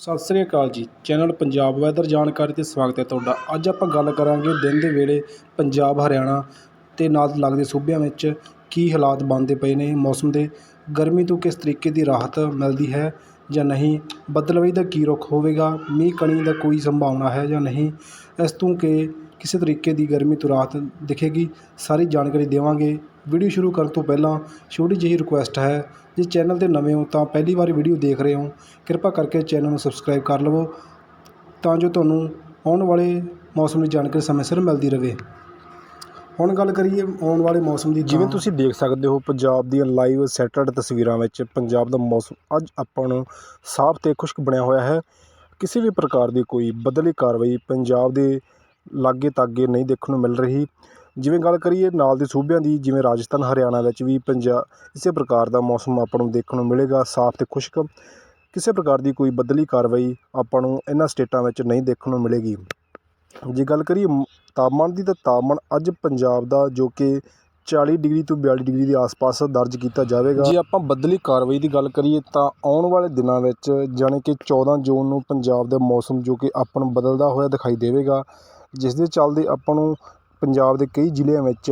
ਸਤਿ ਸ੍ਰੀ ਅਕਾਲ ਜੀ। Channel Punjab weather ਜਾਣਕਾਰੀ ਤੇ ਸਵਾਗਤ ਹੈ ਤੁਹਾਡਾ। ਅੱਜ ਆਪਾਂ ਗੱਲ ਕਰਾਂਗੇ ਦਿਨ ਦੇ ਵੇਲੇ ਪੰਜਾਬ, ਹਰਿਆਣਾ ਤੇ ਨਾਲ ਲੱਗਦੇ ਸੂਬਿਆਂ ਵਿੱਚ ਕੀ ਹਾਲਾਤ ਬਣਦੇ ਪਏ ਨੇ ਮੌਸਮ ਦੇ, ਗਰਮੀ ਤੋਂ ਕਿਸ ਤਰੀਕੇ ਦੀ ਰਾਹਤ ਮਿਲਦੀ ਹੈ ਜਾਂ ਨਹੀਂ, ਬੱਦਲਵਾਈ ਦਾ ਕੀ ਰੁਖ ਹੋਵੇਗਾ, ਮੀਂਹ ਕਣੀ ਦਾ ਕੋਈ ਸੰਭਾਵਨਾ ਹੈ ਜਾਂ ਨਹੀਂ, ਇਸ ਤੋਂ ਕਿ ਕਿਸੇ ਤਰੀਕੇ ਦੀ ਗਰਮੀ ਤੋਂ ਰਾਹਤ ਦਿਖੇਗੀ, ਸਾਰੀ ਜਾਣਕਾਰੀ ਦੇਵਾਂਗੇ। ਵੀਡੀਓ ਸ਼ੁਰੂ ਕਰਨ ਤੋਂ ਪਹਿਲਾਂ ਛੋਟੀ ਜਿਹੀ ਰਿਕੁਐਸਟ ਹੈ, ਜੇ ਚੈਨਲ ਤੇ ਨਵੇਂ ਹੋ ਤਾਂ ਪਹਿਲੀ ਵਾਰ ਵੀਡੀਓ ਦੇਖ ਰਹੇ ਹੋ, ਕਿਰਪਾ ਕਰਕੇ ਚੈਨਲ ਨੂੰ ਸਬਸਕ੍ਰਾਈਬ ਕਰ ਲਵੋ, ਤਾਂ ਜੋ ਤੁਹਾਨੂੰ ਆਉਣ ਵਾਲੇ ਮੌਸਮ ਦੀ ਜਾਣਕਾਰੀ ਸਮੇਂ ਸਿਰ ਮਿਲਦੀ ਰਹੇ। ਹੁਣ ਗੱਲ ਕਰੀਏ ਆਉਣ ਵਾਲੇ ਮੌਸਮ ਦੀ ਜਿਵੇਂ ਤੁਸੀਂ ਦੇਖ ਸਕਦੇ ਹੋ, ਪੰਜਾਬ ਦੀਆਂ ਲਾਈਵ ਸੈਟਲਡ ਤਸਵੀਰਾਂ ਵਿੱਚ ਪੰਜਾਬ ਦਾ ਮੌਸਮ ਅੱਜ ਆਪਾਂ ਨੂੰ ਸਾਫ਼ ਤੇ ਖੁਸ਼ਕ ਬਣਿਆ ਹੋਇਆ ਹੈ। ਕਿਸੇ ਵੀ ਪ੍ਰਕਾਰ ਦੀ ਕੋਈ ਬਦਲੀ ਕਾਰਵਾਈ ਪੰਜਾਬ ਦੇ ਲਾਗੇ ਤਾਗੇ ਨਹੀਂ ਦੇਖਣ ਨੂੰ ਮਿਲ ਰਹੀ। ਜਿਵੇਂ ਗੱਲ ਕਰੀਏ ਨਾਲ ਦੇ ਸੂਬਿਆਂ ਦੀ, ਜਿਵੇਂ ਰਾਜਸਥਾਨ, ਹਰਿਆਣਾ ਵਿੱਚ ਵੀ ਪੰਜਾ, ਇਸੇ ਪ੍ਰਕਾਰ ਦਾ ਮੌਸਮ ਆਪਾਂ ਨੂੰ ਦੇਖਣ ਨੂੰ ਮਿਲੇਗਾ, ਸਾਫ਼ ਅਤੇ ਖੁਸ਼ਕ। ਕਿਸੇ ਪ੍ਰਕਾਰ ਦੀ ਕੋਈ ਬੱਦਲੀ ਕਾਰਵਾਈ ਆਪਾਂ ਨੂੰ ਇਹਨਾਂ ਸਟੇਟਾਂ ਵਿੱਚ ਨਹੀਂ ਦੇਖਣ ਨੂੰ ਮਿਲੇਗੀ। ਜੇ ਗੱਲ ਕਰੀਏ ਤਾਪਮਾਨ ਦੀ ਤਾਂ ਤਾਪਮਾਨ ਅੱਜ ਪੰਜਾਬ ਦਾ, ਜੋ ਕਿ 40 ਡਿਗਰੀ ਤੋਂ 42 ਡਿਗਰੀ ਦੇ ਆਸ-ਪਾਸ ਦਰਜ ਕੀਤਾ ਜਾਵੇਗਾ। ਜੇ ਆਪਾਂ ਬੱਦਲੀ ਕਾਰਵਾਈ ਦੀ ਗੱਲ ਕਰੀਏ ਤਾਂ ਆਉਣ ਵਾਲੇ ਦਿਨਾਂ ਵਿੱਚ ਜਾਣੀ ਕਿ 14 ਜੂਨ ਨੂੰ ਪੰਜਾਬ ਦਾ ਮੌਸਮ ਜੋ ਕਿ ਆਪਾਂ ਨੂੰ ਬਦਲਦਾ ਹੋਇਆ ਦਿਖਾਈ ਦੇਵੇਗਾ। ਜਿਸ ਦੇ ਚਲਦੇ ਆਪਾਂ ਨੂੰ ਪੰਜਾਬ ਦੇ ਕਈ ਜ਼ਿਲ੍ਹਿਆਂ ਵਿੱਚ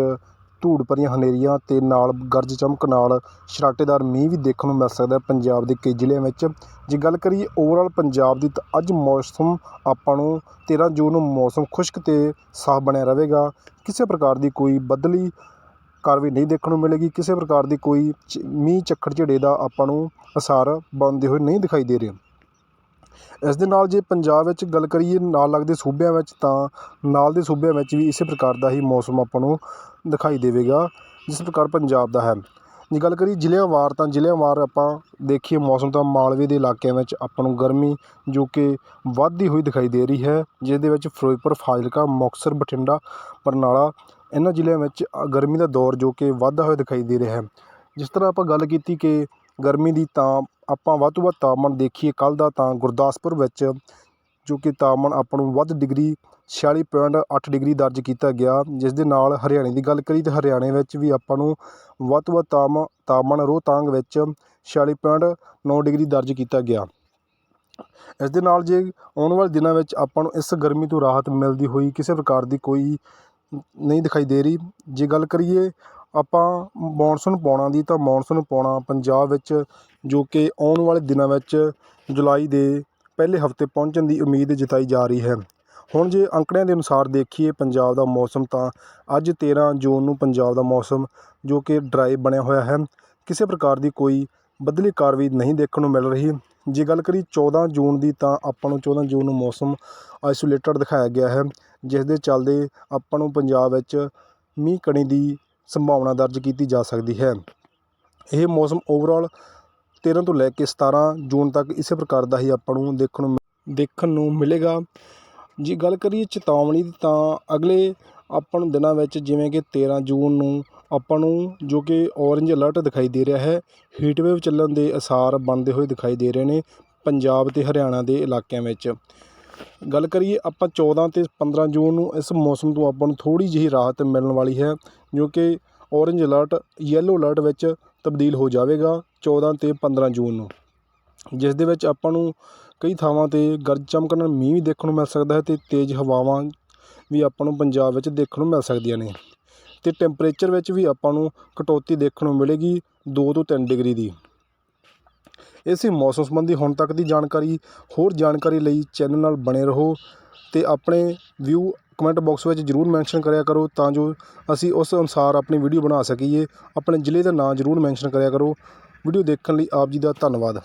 ਧੂੜ ਭਰੀਆਂ ਹਨੇਰੀਆਂ ਅਤੇ ਨਾਲ ਗਰਜ ਚਮਕ ਨਾਲ ਛਰਾਟੇਦਾਰ ਮੀਂਹ ਵੀ ਦੇਖਣ ਨੂੰ ਮਿਲ ਸਕਦਾ ਪੰਜਾਬ ਦੇ ਕਈ ਜ਼ਿਲ੍ਹਿਆਂ ਵਿੱਚ। ਜੇ ਗੱਲ ਕਰੀਏ ਓਵਰਆਲ ਪੰਜਾਬ ਦੀ ਤਾਂ ਅੱਜ ਮੌਸਮ ਆਪਾਂ ਨੂੰ 13 ਜੂਨ ਨੂੰ ਮੌਸਮ ਖੁਸ਼ਕ ਅਤੇ ਸਾਫ਼ ਬਣਿਆ ਰਹੇਗਾ। ਕਿਸੇ ਪ੍ਰਕਾਰ ਦੀ ਕੋਈ ਬਦਲੀ ਕਾਰਵਾਈ ਨਹੀਂ ਦੇਖਣ ਨੂੰ ਮਿਲੇਗੀ। ਕਿਸੇ ਪ੍ਰਕਾਰ ਦੀ ਕੋਈ ਚ- ਮੀਂਹ ਝੱਖੜ ਝੜੇ ਦਾ ਆਪਾਂ ਨੂੰ ਅਸਾਰ ਬਣਦੇ ਹੋਏ ਨਹੀਂ ਦਿਖਾਈ ਦੇ ਰਹੇ। ਇਸ ਦੇ ਨਾਲ ਜੇ ਪੰਜਾਬ ਵਿੱਚ ਗੱਲ ਕਰੀਏ ਨਾਲ ਲੱਗਦੇ ਸੂਬਿਆਂ ਵਿੱਚ, ਤਾਂ ਨਾਲ ਦੇ ਸੂਬਿਆਂ ਵਿੱਚ ਵੀ ਇਸੇ ਪ੍ਰਕਾਰ ਦਾ ਹੀ ਮੌਸਮ ਆਪਾਂ ਨੂੰ ਦਿਖਾਈ ਦੇਵੇਗਾ, ਜਿਸ ਪ੍ਰਕਾਰ ਪੰਜਾਬ ਦਾ ਹੈ। ਜੇ ਗੱਲ ਕਰੀਏ ਜ਼ਿਲ੍ਹਿਆਂਵਾਰ ਤਾਂ ਜ਼ਿਲ੍ਹਿਆਂਵਾਰ ਆਪਾਂ ਦੇਖੀਏ ਮੌਸਮ ਤਾਂ ਮਾਲਵੇ ਦੇ ਇਲਾਕਿਆਂ ਵਿੱਚ ਆਪਾਂ ਨੂੰ ਗਰਮੀ ਜੋ ਕਿ ਵੱਧਦੀ ਹੋਈ ਦਿਖਾਈ ਦੇ ਰਹੀ ਹੈ ਜਿਸ ਦੇ ਵਿੱਚ ਫਿਰੋਜ਼ਪੁਰ, ਫਾਜ਼ਿਲਕਾ, ਮੁਕਤਸਰ, ਬਠਿੰਡਾ, ਬਰਨਾਲਾ, ਇਹਨਾਂ ਜ਼ਿਲ੍ਹਿਆਂ ਵਿੱਚ ਗਰਮੀ ਦਾ ਦੌਰ ਜੋ ਕਿ ਵੱਧਦਾ ਹੋਇਆ ਦਿਖਾਈ ਦੇ ਰਿਹਾ ਹੈ। ਜਿਸ ਤਰ੍ਹਾਂ ਆਪਾਂ ਗੱਲ ਕੀਤੀ ਕਿ ਗਰਮੀ ਦੀ ਤਾਂ ਆਪਾਂ ਵੱਧ ਤੋਂ ਵੱਧ ਤਾਪਮਾਨ ਦੇਖੀਏ ਕੱਲ੍ਹ ਦਾ ਤਾਂ ਗੁਰਦਾਸਪੁਰ ਵਿੱਚ, ਜੋ ਕਿ ਤਾਪਮਾਨ ਆਪਾਂ ਨੂੰ ਵੱਧ ਡਿਗਰੀ 46.8 ਡਿਗਰੀ ਦਰਜ ਕੀਤਾ ਗਿਆ, ਜਿਸ ਦੇ ਨਾਲ ਹਰਿਆਣੇ ਦੀ ਗੱਲ ਕਰੀਏ ਤਾਂ ਹਰਿਆਣੇ ਵਿੱਚ ਵੀ ਆਪਾਂ ਨੂੰ ਵੱਧ ਤੋਂ ਵੱਧ ਤਾਪਮਾ ਤਾਪਮਾਨ ਰੋਹਤਾਂਗ ਵਿੱਚ 46.9 ਡਿਗਰੀ ਦਰਜ ਕੀਤਾ ਗਿਆ। ਇਸ ਦੇ ਨਾਲ ਜੇ ਆਉਣ ਵਾਲੇ ਦਿਨਾਂ ਵਿੱਚ ਆਪਾਂ ਨੂੰ ਇਸ ਗਰਮੀ ਤੋਂ ਰਾਹਤ ਮਿਲਦੀ ਹੋਈ ਕਿਸੇ ਪ੍ਰਕਾਰ ਦੀ ਕੋਈ ਨਹੀਂ ਦਿਖਾਈ ਦੇ ਰਹੀ। ਜੇ ਗੱਲ ਕਰੀਏ ਆਪਾਂ ਮੌਨਸੂਨ ਪਾਉਣਾ ਦੀ ਤਾਂ ਮੌਨਸੂਨ ਪਾਉਣਾ ਪੰਜਾਬ ਵਿੱਚ, ਜੋ ਕਿ ਆਉਣ ਵਾਲੇ ਦਿਨਾਂ ਵਿੱਚ ਜੁਲਾਈ ਦੇ ਪਹਿਲੇ ਹਫ਼ਤੇ ਪਹੁੰਚਣ ਦੀ ਉਮੀਦ ਜਤਾਈ ਜਾ ਰਹੀ ਹੈ। ਹੁਣ ਜੇ ਅੰਕੜਿਆਂ ਦੇ ਅਨੁਸਾਰ ਦੇਖੀਏ ਪੰਜਾਬ ਦਾ ਮੌਸਮ ਤਾਂ ਅੱਜ 13 ਜੂਨ ਨੂੰ ਪੰਜਾਬ ਦਾ ਮੌਸਮ, ਜੋ ਕਿ ਡਰਾਈ ਬਣਿਆ ਹੋਇਆ ਹੈ। ਕਿਸੇ ਪ੍ਰਕਾਰ ਦੀ ਕੋਈ ਬਦਲੀ ਕਾਰਵਾਈ ਨਹੀਂ ਦੇਖਣ ਨੂੰ ਮਿਲ ਰਹੀ। ਜੇ ਗੱਲ ਕਰੀ 14 ਜੂਨ ਦੀ ਤਾਂ ਆਪਾਂ ਨੂੰ 14 ਜੂਨ ਨੂੰ ਮੌਸਮ ਆਈਸੋਲੇਟਡ ਦਿਖਾਇਆ ਗਿਆ ਹੈ, ਜਿਸ ਦੇ ਚੱਲਦੇ ਆਪਾਂ ਨੂੰ ਪੰਜਾਬ ਵਿੱਚ ਮੀਂਹ ਕਣੀ ਦੀ ਸੰਭਾਵਨਾ ਦਰਜ ਕੀਤੀ ਜਾ ਸਕਦੀ ਹੈ। ਇਹ ਮੌਸਮ ਓਵਰਆਲ 13 ਤੋਂ ਲੈ ਕੇ 17 ਜੂਨ ਤੱਕ ਇਸੇ ਪ੍ਰਕਾਰ ਦਾ ਹੀ ਆਪਾਂ ਨੂੰ ਦੇਖਣ ਨੂੰ ਦੇਖਣ ਨੂੰ ਮਿਲੇਗਾ। ਜੇ ਗੱਲ ਕਰੀਏ ਚੇਤਾਵਨੀ ਦੀ ਤਾਂ ਅਗਲੇ ਆਪਾਂ ਨੂੰ ਦਿਨਾਂ ਵਿੱਚ ਜਿਵੇਂ ਕਿ 13 ਜੂਨ ਨੂੰ ਆਪਾਂ ਨੂੰ ਜੋ ਕਿ ਔਰੇਂਜ ਅਲਰਟ ਦਿਖਾਈ ਦੇ ਰਿਹਾ ਹੈ ਹੀਟ ਵੇਵ ਚੱਲਣ ਦੇ ਅਸਾਰ ਬਣਦੇ ਹੋਏ ਦਿਖਾਈ ਦੇ ਰਹੇ ਨੇ ਪੰਜਾਬ ਤੇ ਹਰਿਆਣਾ ਦੇ ਇਲਾਕਿਆਂ ਵਿੱਚ। ਗੱਲ ਕਰੀਏ ਆਪਾਂ 14 ਅਤੇ 15 ਜੂਨ ਨੂੰ ਇਸ ਮੌਸਮ ਤੋਂ ਆਪਾਂ ਨੂੰ ਥੋੜ੍ਹੀ ਜਿਹੀ ਰਾਹਤ ਮਿਲਣ ਵਾਲੀ ਹੈ, ਜੋ ਕਿ ਔਰੇਂਜ ਅਲਰਟ ਯੈਲੋ ਅਲਰਟ ਵਿੱਚ ਤਬਦੀਲ ਹੋ ਜਾਵੇਗਾ 14 ਅਤੇ 15 ਜੂਨ ਨੂੰ। ਜਿਸ ਦੇ ਵਿੱਚ ਆਪਾਂ ਨੂੰ ਕਈ ਥਾਵਾਂ ਤੇ ਗਰਜ ਚਮਕਣ ਨਾਲ ਮੀਂਹ ਵੀ ਦੇਖਣ ਨੂੰ ਮਿਲ ਸਕਦਾ ਹੈ ਅਤੇ ਤੇਜ਼ ਹਵਾਵਾਂ ਵੀ ਆਪਾਂ ਨੂੰ ਪੰਜਾਬ ਵਿੱਚ ਦੇਖਣ ਨੂੰ ਮਿਲ ਸਕਦੀਆਂ ਨੇ। ਅਤੇ ਟੈਂਪਰੇਚਰ ਵਿੱਚ ਵੀ ਆਪਾਂ ਨੂੰ ਕਟੌਤੀ ਦੇਖਣ ਨੂੰ ਮਿਲੇਗੀ ਦੋ ਤੋਂ ਤਿੰਨ ਡਿਗਰੀ ਦੀ। ਇਹ ਸੀ ਮੌਸਮ ਸੰਬੰਧੀ ਹੁਣ ਤੱਕ ਦੀ ਜਾਣਕਾਰੀ। ਹੋਰ ਜਾਣਕਾਰੀ ਲਈ ਚੈਨਲ ਨਾਲ ਬਣੇ ਰਹੋ ਅਤੇ ਆਪਣੇ ਵਿਊ ਕਮੈਂਟ ਬਾਕਸ ਵਿੱਚ ਜਰੂਰ ਮੈਂਸ਼ਨ ਕਰਿਆ ਕਰੋ ਤਾਂ ਜੋ ਅਸੀਂ ਉਸ ਅਨੁਸਾਰ ਆਪਣੀ ਵੀਡੀਓ ਬਣਾ ਸਕੀਏ। ਆਪਣੇ ਜ਼ਿਲ੍ਹੇ ਦਾ ਨਾਂ ਜਰੂਰ ਮੈਂਸ਼ਨ ਕਰਿਆ ਕਰੋ। ਵੀਡੀਓ ਦੇਖਣ ਲਈ ਆਪ ਜੀ ਦਾ ਧੰਨਵਾਦ।